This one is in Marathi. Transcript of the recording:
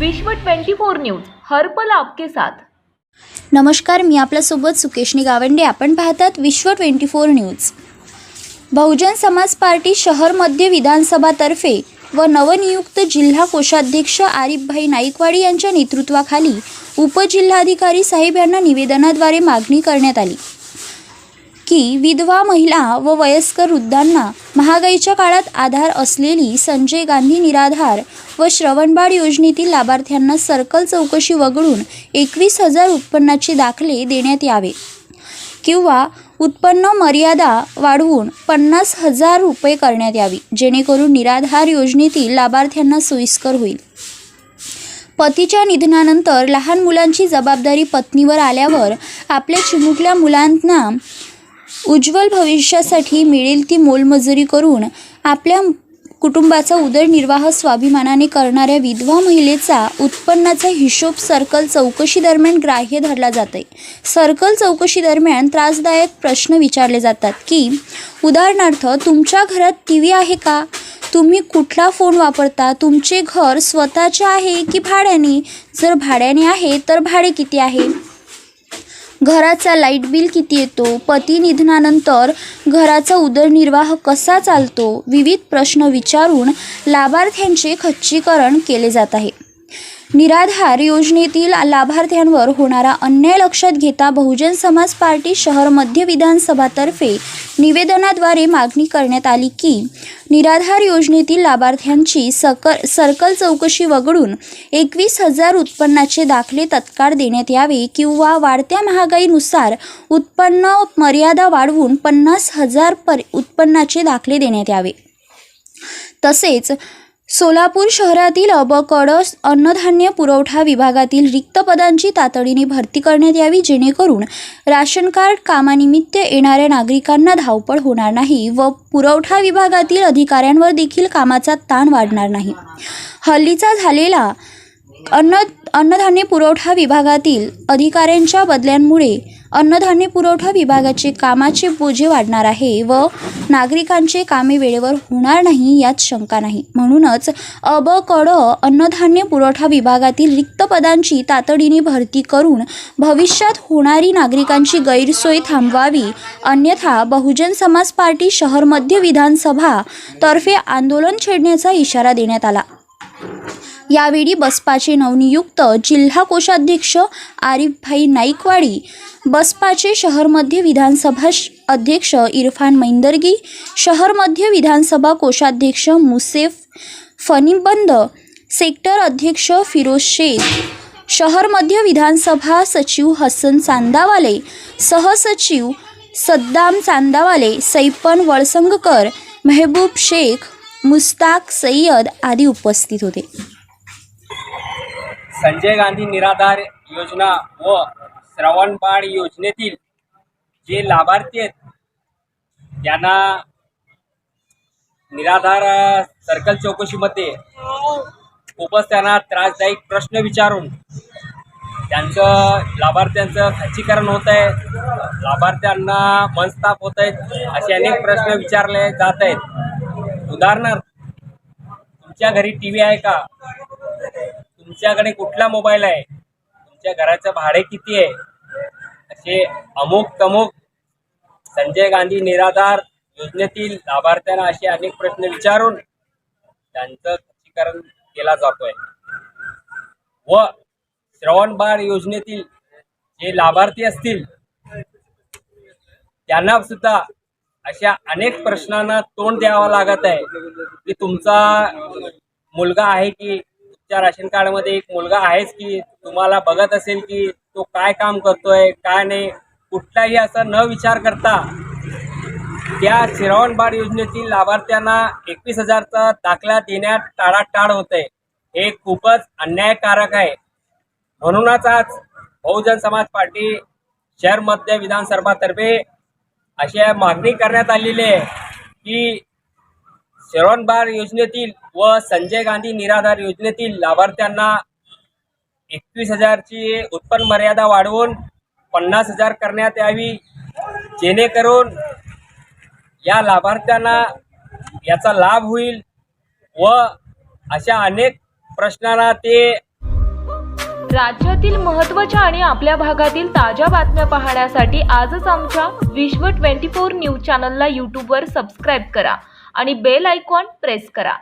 विश्व 24 न्यूज हरपल आपके साथ. नमस्कार मी आपल्यासोबत सुकेशनी गावंडे. आपण पाहतात विश्व twenty four news. Bahujan Samaj party शहर मध्य विधानसभातर्फे व नवनियुक्त जिल्हा कोषाध्यक्ष आरिफभाई नाईकवाडी यांच्या नेतृत्वाखाली उपजिल्हाधिकारी साहेब यांना निवेदनाद्वारे मागणी करण्यात आली. की विधवा महिला व वयस्कर वृद्धांना महागाईच्या काळात आधार असलेली संजय गांधी निराधार व श्रवणबाळ योजनेतील लाभार्थ्यांना सर्कल चौकशी वगळून एकवीस हजार उत्पन्नाचे दाखले देण्यात यावे. किंवा उत्पन्न मर्यादा वाढवून पन्नास हजार रुपये करण्यात यावी जेणेकरून निराधार योजनेतील लाभार्थ्यांना सोयीस्कर होईल. पतीच्या निधनानंतर लहान मुलांची जबाबदारी पत्नीवर आल्यावर आपल्या चिमुकल्या मुलांना उज्ज्वल भविष्यासाठी मिळेल ती मोलमजुरी करून आपल्या कुटुंबाचा उदरनिर्वाह स्वाभिमानाने करणाऱ्या विधवा महिलेचा उत्पन्नाचा हिशोब सर्कल चौकशी दरम्यान ग्राह्य धरला जाते सर्कल चौकशी दरम्यान त्रासदायक प्रश्न विचारले जातात की उदाहरणार्थ तुमच्या घरात टी व्ही आहे का? तुम्ही कुठला फोन वापरता? तुमचे घर स्वतःचे आहे की भाड्याने? जर भाड्याने आहे तर भाडे किती आहे? घराचा लाइट बिल किती येतो? पती निधनानंतर घराचा उदरनिर्वाह कसा चालतो? विविध प्रश्न विचारून लाभार्थ्यांचे खच्चीकरण केले जात आहे. निराधार योजनेतील लाभार्थ्यांवर होणारा अन्याय लक्षात घेता बहुजन समाज पार्टी शहर मध्य विधानसभातर्फे निवेदनाद्वारे मागणी करण्यात आली की निराधार योजनेतील लाभार्थ्यांची सकर सर्कल चौकशी वगळून एकवीस हजार उत्पन्नाचे दाखले तत्काळ देण्यात यावे किंवा वाढत्या महागाईनुसार उत्पन्न मर्यादा वाढवून पन्नास हजार पर उत्पन्नाचे दाखले देण्यात यावे. तसेच सोलापूर शहरातील अबकड अन्नधान्य पुरवठा विभागातील रिक्त पदांची तातडीने भरती करण्यात यावी जेणेकरून राशन कार्ड कामानिमित्त येणाऱ्या नागरिकांना धावपळ होणार नाही व पुरवठा विभागातील अधिकाऱ्यांवर देखील कामाचा ताण वाढणार नाही. हल्लीचा झालेला अन्न अन्नधान्य पुरवठा विभागातील अधिकाऱ्यांच्या बदल्यांमुळे अन्नधान्य पुरवठा विभागाचे कामाचे बोजे वाढणार आहे व नागरिकांचे कामे वेळेवर होणार नाही यात शंका नाही. म्हणूनच अब कड अन्नधान्य पुरवठा विभागातील रिक्त पदांची तातडीने भरती करून भविष्यात होणारी नागरिकांची गैरसोय थांबवावी. अन्यथा बहुजन समाज पार्टी शहर मध्य विधानसभा तर्फे आंदोलन छेडण्याचा इशारा देण्यात आला. यावेळी बसपाचे नवनियुक्त जिल्हा कोषाध्यक्ष आरिफभाई नाईकवाडी बसपाचे शहर मध्य विधानसभा श- अध्यक्ष इरफान मैंदर्गी शहर मध्य विधानसभा कोषाध्यक्ष मुसेफ फनीबंद सेक्टर अध्यक्ष फिरोज शेख शहर मध्य विधानसभा सचिव हसन चांदावाले सहसचिव सद्दाम चांदावाले सैपन वळसंगकर मेहबूब शेख मुस्ताक सय्यद आदी उपस्थित होते. संजय गांधी निराधार योजना व श्रवणबाळ योजनेतील जे लाभार्थी आहेत त्यांना निराधार सर्कल चौकशीमध्ये खूपच त्यांना त्रासदायक प्रश्न विचारून त्यांचं लाभार्थ्यांचं खच्चीकरण होत आहे. लाभार्थ्यांना मनस्ताप होत आहेत असे अनेक प्रश्न विचारले जात आहेत. उदाहरणार्थ तुमच्या घरी टी व्ही आहे का? तुमच्याकडे कुठला मोबाईल आहे? तुमच्या घराचं भाडे किती आहे? असे अमुक तमुक संजय गांधी निराधार योजनेतील लाभार्थ्यांना असे अनेक प्रश्न विचारून त्यांचं खच्चीकरण केला जातोय. व श्रवणबाळ योजनेतील जे लाभार्थी असतील त्यांना सुद्धा अशा अनेक प्रश्नांना तोंड द्यावं लागत आहे. की तुमचा मुलगा आहे की तुमच्या राशन कार्डमध्ये एक मुलगा आहेच की तुम्हाला बघत असेल की तो काय काम करतोय काय नाही कुठलाही असं न विचार करता त्या श्रावणबाळ योजनेतील लाभार्थ्यांना एकवीस हजारचा दाखला देण्यात टाळाटाळ होते हे खूपच अन्यायकारक आहे. म्हणूनच आज बहुजन समाज पार्टी शहर मध्य विधानसभातर्फे अशी मागणी करण्यात आलेली आहे की श्रवणबाळ योजनेतील व संजय गांधी निराधार योजनेतील लाभार्थ्यांना एकवीस हजारची उत्पन्न मर्यादा वाढवून पन्नास हजार करण्यात यावी जेणेकरून या लाभार्थ्यांना याचा लाभ होईल व अशा अनेक प्रश्नांना ते राज्यातील महत्त्वाच्या आणि आपल्या भागातील ताज्या बातम्या पाहण्यासाठी आजच आमच्या विश्व 24 न्यूज चॅनलला यूट्यूबवर सबस्क्राईब करा आणि बेल आयकॉन प्रेस करा.